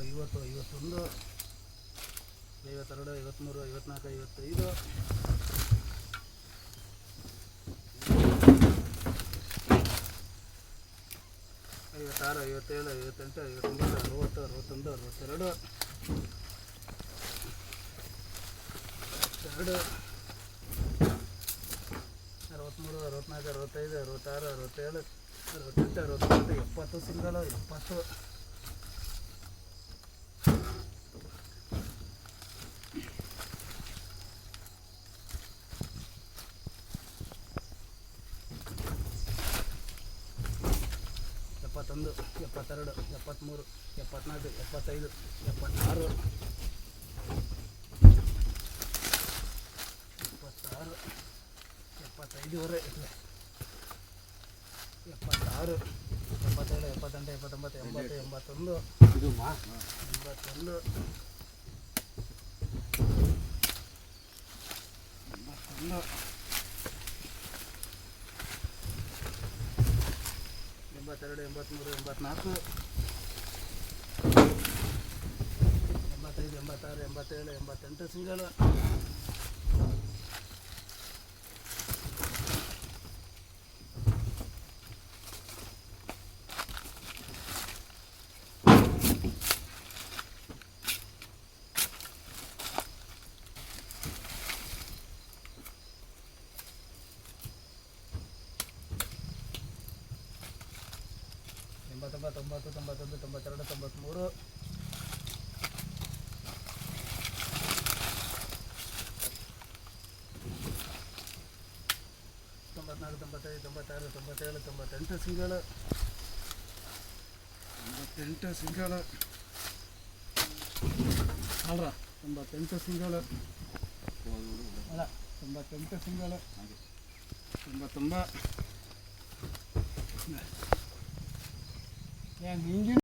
ಐವತ್ತು ಐವತ್ತು, ಐವತ್ತೊಂದು, ಐವತ್ತೆರಡು ಐವತ್ತ್ಮೂರು ಐವತ್ನಾಲ್ಕು, ಐವತ್ತೈದು. ಐವತ್ತಾರು, ಐವತ್ತೇಳು, ಐವತ್ತೆಂಟು, ಐವತ್ತೊಂಬತ್ತು, ಅರವತ್ತು, ಅರವತ್ತೊಂದು, ಅರವತ್ತೆರಡು. ಎರಡು ಅರವತ್ತ್ಮೂರು ಅರವತ್ನಾಲ್ಕು, ಅರವತ್ತೈದು, ಅರವತ್ತಾರು, ಅರವತ್ತೇಳು, ಅರವತ್ತೆಂಟು, ಅರವತ್ತೊಂಬತ್ತು, ಎಪ್ಪತ್ತು, ಸಿಂಗಲು, ಎಪ್ಪತ್ತು. ಎಪ್ಪತ್ತೊಂದು, ಎಪ್ಪತ್ತೆರಡು ಎಪ್ಪತ್ತ್ಮೂರು ಎಪ್ಪತ್ನಾಲ್ಕು, ಎಪ್ಪತ್ತೈದು, ಎಪ್ಪತ್ತಾರು ಎಪ್ಪತ್ತಾರು, ಎಪ್ಪತ್ತೈದುವರೆ. ಎಪ್ಪತ್ತಾರು, ಎಪ್ಪತ್ತೇಳು, ಎಪ್ಪತ್ತೆಂಟು, ಎಪ್ಪತ್ತೊಂಬತ್ತು, ಎಂಬತ್ತು, ಎಂಬತ್ತೊಂದು ಇದು ಎಂಬತ್ತೊಂದು ಎಂಬತ್ತೊಂದು ಎಂಬತ್ತೆರಡು ಎಂಬತ್ತ್ಮೂರು ಎಂಬತ್ನಾಲ್ಕು. ಎಂಬತ್ತೈದು ಎಂಬತ್ತಾರು ಎಂಬತ್ತೇಳು ಎಂಬತ್ತೆಂಟು ಸಿಂಗಲ್ ಎಂಬತ್ತೊಂಬತ್ತು ತೊಂಬತ್ತು, ತೊಂಬತ್ತೊಂದು, ತೊಂಬತ್ತೆರಡು, ತೊಂಬತ್ತ್ಮೂರು. ತೊಂಬತ್ನಾಲ್ಕು, ತೊಂಬತ್ತೈದು, ತೊಂಬತ್ತಾರು, ತೊಂಬತ್ತೇಳು, ತೊಂಬತ್ತೆಂಟು ಸಿಂಗಳು ತೊಂಬತ್ತೆಂಟು ಸಿಂಗಳು ಅಲ್ರ ತೊಂಬತ್ತೆಂಟು ಸಿಂಗಳು ಅಲ್ಲ, ತೊಂಬತ್ತೆಂಟು ಸಿಂಗಲ್. ತೊಂಬತ್ತೊಂಬ ತುಂಬ ಹಿಂಗೆ yang.